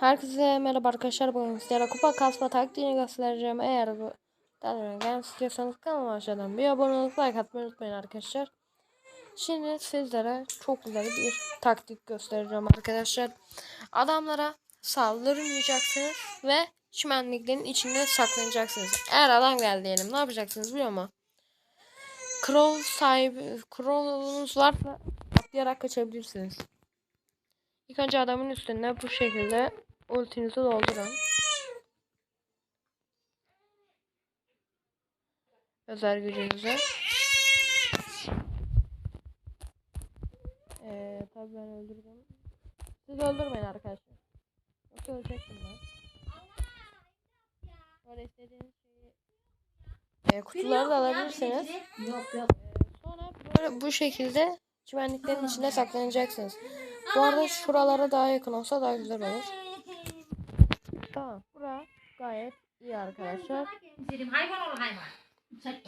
Herkese merhaba arkadaşlar. Bugün sizlere kupa kasma taktiğini göstereceğim. Eğer bu gelmek istiyorsanız kanalıma aşağıdan bir abone olup like atmayı unutmayın arkadaşlar. Şimdi sizlere çok güzel bir taktik göstereceğim arkadaşlar. Adamlara saldırmayacaksınız ve çimenliklerin içinde saklanacaksınız. Eğer adam geldi diyelim ne yapacaksınız biliyor musun? Crow sahibi, Crow'unuz varsa atlayarak kaçabilirsiniz. İlk önce adamın üstüne bu şekilde ultinizi doldurun. Özel gücünüzü. Ee, tabii ben öldürdüm. Siz öldürmeyin arkadaşlar. Yoksa ölecektim ben. Böyle istediğiniz şeyi ee, kutuları da alabilirsiniz. Yok yok. Sonra böyle bu şekilde çimenliklerin içinde saklanacaksınız. Bu arada şuralara daha yakın olsa daha güzel olur. Gayet iyi arkadaşlar. Dedim hayvan ol hayvan. Sen-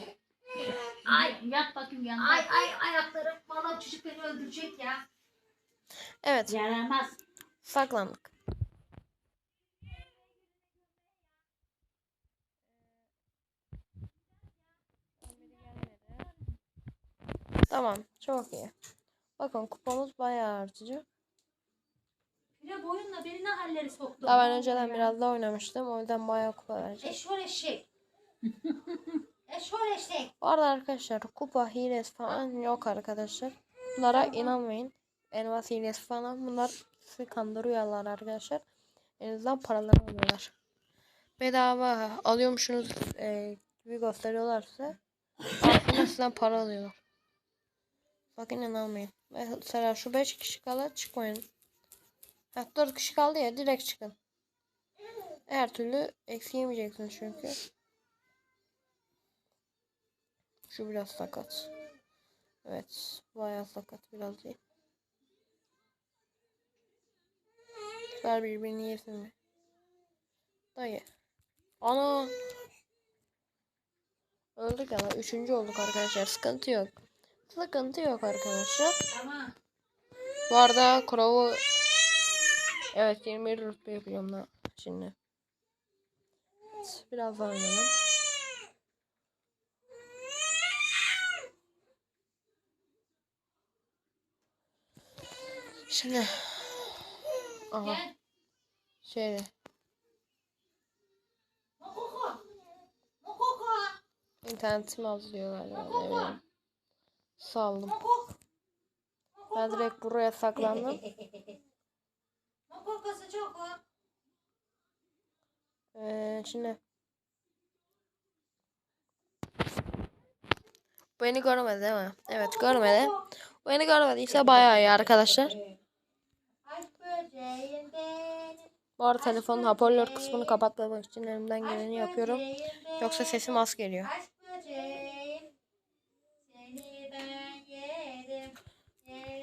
Ay yat bakayım yanına. Ay ay ayaklarım. Valla çocuk beni öldürecek ya. Evet. Yaramaz. Saklandık. Tamam. Çok iyi. Bakın kupamız bayağı artıcı. Fire boyunla beni ne halleri soktu. Daha ben önceden biraz daha oynamıştım. O yüzden bayağı kupa vereceğim. Eşol eşek. Eşol eşek. Bu arada arkadaşlar kupa hilesi falan yok arkadaşlar. Bunlara inanmayın. Elmas hilesi falan bunlar sizi kandırıyorlar arkadaşlar. Elinizden paraları alıyorlar. Bedava alıyormuşsunuz e, gibi gösteriyorlar size. Aslında sizden para alıyorlar. Bakın inanmayın. Mesela şu 5 kişi kala çıkmayın. Ha, 4 kişi kaldı ya direkt çıkın. Her türlü eksi yemeyeceksiniz çünkü. Şu biraz sakat. Evet. Bayağı sakat biraz değil. Ver birbirini yesin mi? Dayı. Ana. Öldük ama. Üçüncü olduk arkadaşlar. Sıkıntı yok. Sıkıntı yok arkadaşlar. Tamam. Bu arada Crow'u Evet 21 rütbe yapıyorum da şimdi. Biraz daha oynayalım. Şimdi Aha şöyle Mokoko. Mokoko. internetim az diyor galiba. Saldım. Ben direkt buraya saklandım. Mokokası çok o. Ee, şimdi Beni görmedi değil mi? Evet görmedi. Beni görmediyse bayağı iyi arkadaşlar. Bu arada telefonun hoparlör kısmını kapatmak için elimden geleni yapıyorum. Yoksa sesim az geliyor.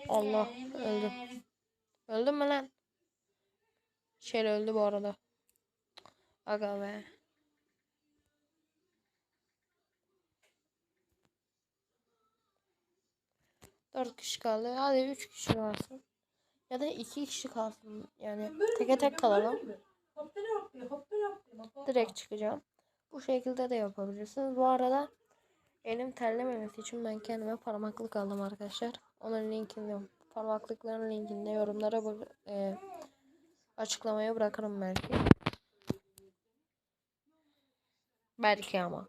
Allah, öldüm. Öldün mü lan? Şey öldü bu arada. Aga be. Dört kişi kaldı. Hadi üç kişi kalsın. Ya da iki kişi kalsın. Yani teke tek kalalım. Direkt çıkacağım. Bu şekilde de yapabilirsiniz. Bu arada elim terlememesi için ben kendime parmaklık aldım arkadaşlar. Onun linkini parmaklıkların linkini yorumlara e, açıklamaya bırakırım belki. Belki ama.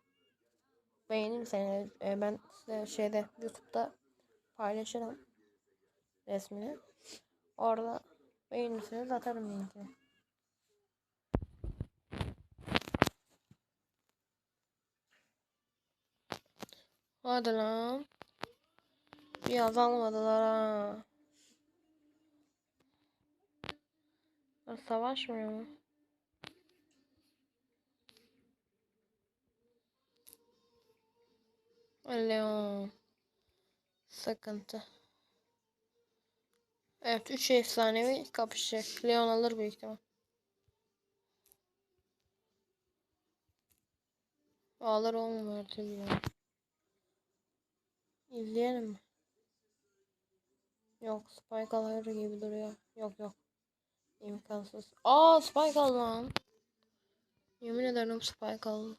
Beğenirseniz e, ben size şeyde YouTube'da paylaşırım resmini. Orada beğenirseniz atarım linkini. Hadi lan. Bir azalmadılar ha. Savaşmıyor mu? Leon. Sıkıntı. Evet 3 efsanevi kapışacak. Leon alır büyük ihtimal. Alır olmuyor tabii ya. İzleyelim mi? Yok Spike alır gibi duruyor. Yok yok. İmkansız. Aa spike aldı lan. Yemin ederim spike aldı.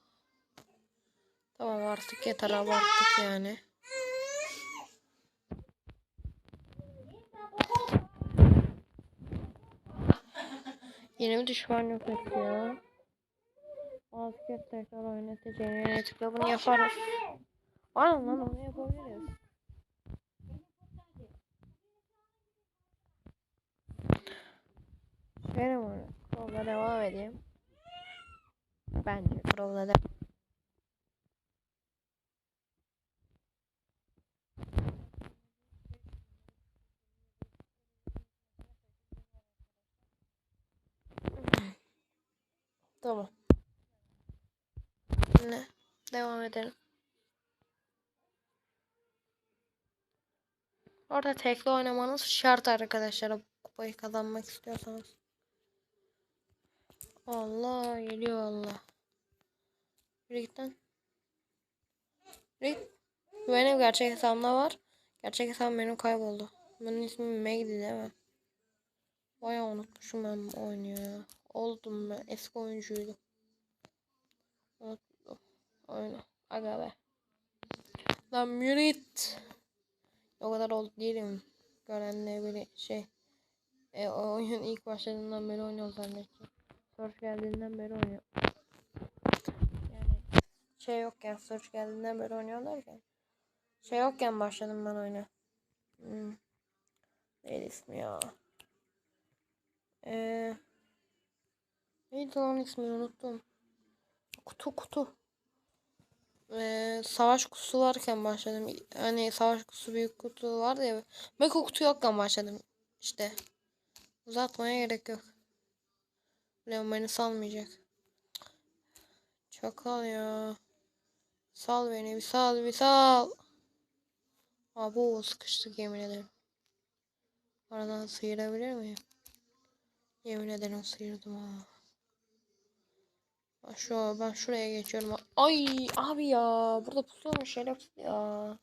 Tamam artık yeter abarttık yani. Yeni bir düşman yok ya. Basket tekrar oynatacağım. Tıkla bunu yaparız. Var lan onu yapabiliriz. Benim onu. Crow'la devam edeyim. Bence Crow'la devam Tamam. Ne? Devam edelim. Orada tekli oynamanız şart arkadaşlar. bu Kupayı kazanmak istiyorsanız. Allah geliyor Allah. Yürü git lan. Yürü git. Benim gerçek hesabımda var. Gerçek hesabım benim kayboldu. Bunun ismi Meg'di değil mi? Bayağı unutmuşum ben bu oyunu ya. Oldum ben. Eski oyuncuydum. Unuttum. Oyunu. Aga be. Lan yürü git. O kadar old değilim. Görenle biri şey. E, oyun ilk başladığından beri oynuyor zannettim. Search geldiğinden beri oynuyor. Yani şey yokken Search geldiğinden beri oynuyor derken. Şey yokken başladım ben oyuna. Hmm. Neydi ismi ya? Eee Neydi lan ismini unuttum. Kutu kutu. Ee, savaş kutusu varken başladım. Hani savaş kutusu büyük kutu vardı ya. Meko kutu yokken başladım. İşte. Uzatmaya gerek yok. Leon beni salmayacak. Çakal ya. Sal beni bir sal bir sal. Aa bu sıkıştık yemin ederim. Aradan sıyırabilir miyim? Yemin ederim sıyırdım ha. Ben Şu ben şuraya geçiyorum. Ay abi ya burada pusulmuş şerefsiz ya.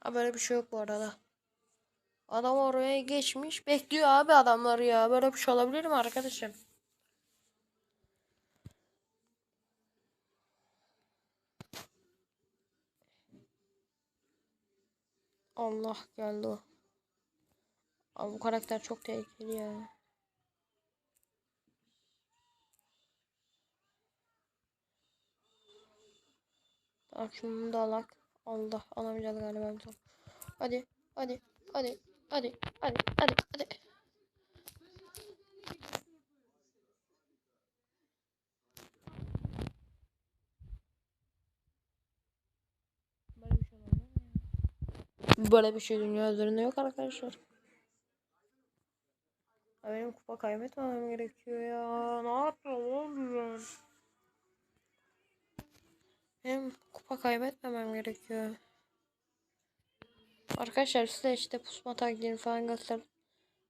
Ha böyle bir şey yok bu arada. Adam oraya geçmiş. Bekliyor abi adamları ya. Böyle bir şey olabilir mi arkadaşım? Allah geldi. Abi bu karakter çok tehlikeli ya. Tamam şunu da alak. Allah alamayacağız galiba. Hadi hadi hadi hadi hadi hadi hadi. Böyle bir şey dünya üzerinde yok arkadaşlar. Benim kupa kaybetmemem gerekiyor ya. Ne yapıyorum oğlum ben? Benim kupa kaybetmemem gerekiyor. Arkadaşlar size işte pusma taktiğini falan göster.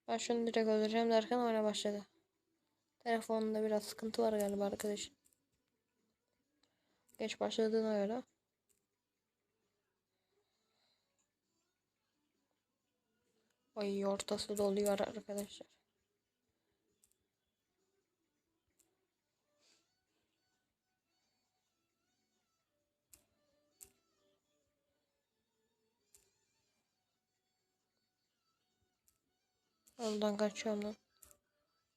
Ben şunu direkt öldüreceğim derken oyuna başladı. Telefonunda biraz sıkıntı var galiba arkadaş. Geç başladığına göre. Ay ortası doluyor arkadaşlar. Oradan kaçıyorum lan.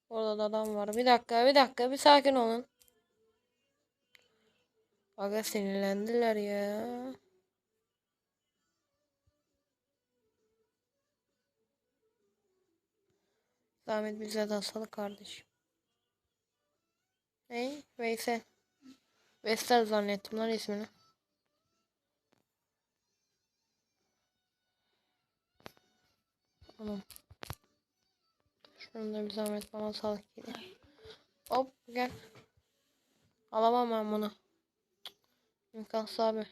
Orada da adam var. Bir dakika, bir dakika, bir sakin olun. Aga sinirlendiler ya. Zahmet bize de asalı kardeşim. Ne? Veysel. Veysel zannettim lan ismini. Tamam. Şunu da bir zahmet bana sağlık gelir. Hop gel. Alamam ben bunu. İmkansız abi.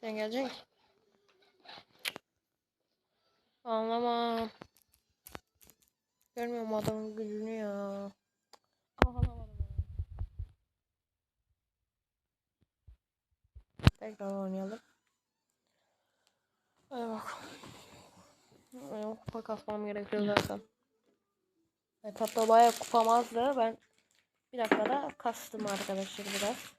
Sen geleceksin. Anlamam. Görmüyorum adamın gücünü ya. Alamadım. Tekrar oynayalım. Hadi bakalım. Benim kupa kasmam gerekiyor zaten. Evet, hatta bayağı. Ben bir dakikada kastım arkadaşlar biraz.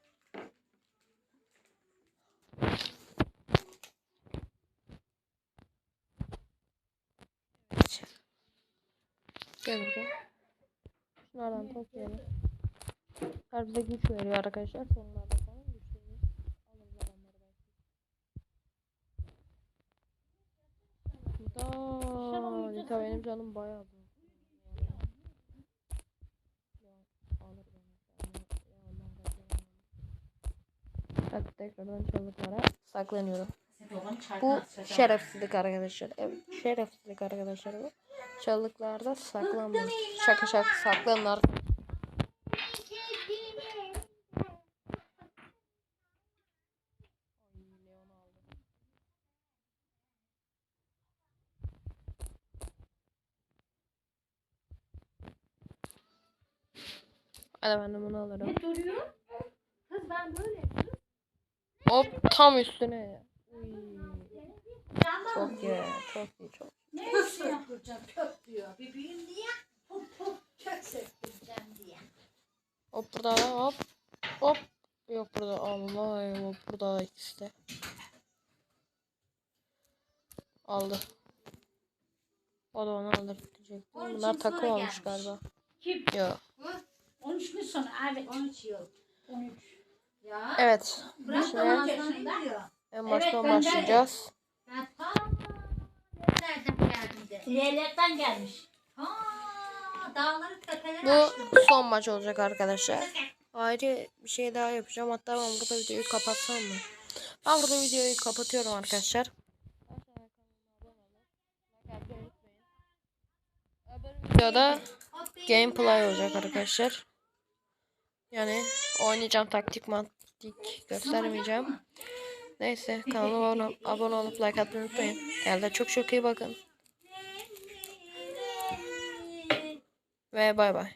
Evet. Gel buraya. Şunlardan toplayalım. Bunlar bize güç veriyor arkadaşlar. Sonlarda Da, Nita benim canım bayağı bu. Hadi tekrardan çalıklara saklanıyorum. Bu şerefsizlik arkadaşlar. Evet, şerefsizlik arkadaşlar bu. Çalıklarda saklanmayın. Şaka şaka saklanın arkadaşlar. Hadi ben de bunu alırım. Ne duruyor? Kız ben böyle. Hop tam üstüne. ya. Uy, Yandan Çok iyi, çok iyi, çok. Ne istiyor? yapacağım pöf diyor. Bir büyüğüm diye puf puf kök sektireceğim diye. Hop burada da hop. Hop. Yok burada Allah yok burada ikisi de. Aldı. O da onu alır diyecektim. Bunlar takım olmuş galiba. Kim? Yok. 13 gün sonra evet 13 yıl. 13. Ya. Evet. Bırak Şimdi en baştan ben de- başlayacağız. Ben ta nereden geldim de. İlerlerden gelmiş. Ha, dağları tepeleri Bu açtım. son maç olacak arkadaşlar. Ayrı bir şey daha yapacağım. Hatta ben burada videoyu kapatsam mı? Ben burada videoyu kapatıyorum arkadaşlar. Videoda gameplay olacak arkadaşlar. Yani oynayacağım taktik mantik göstermeyeceğim. Neyse kanalıma abone, abone olup like atmayı unutmayın. Kendinize çok çok iyi bakın. Ve bay bay.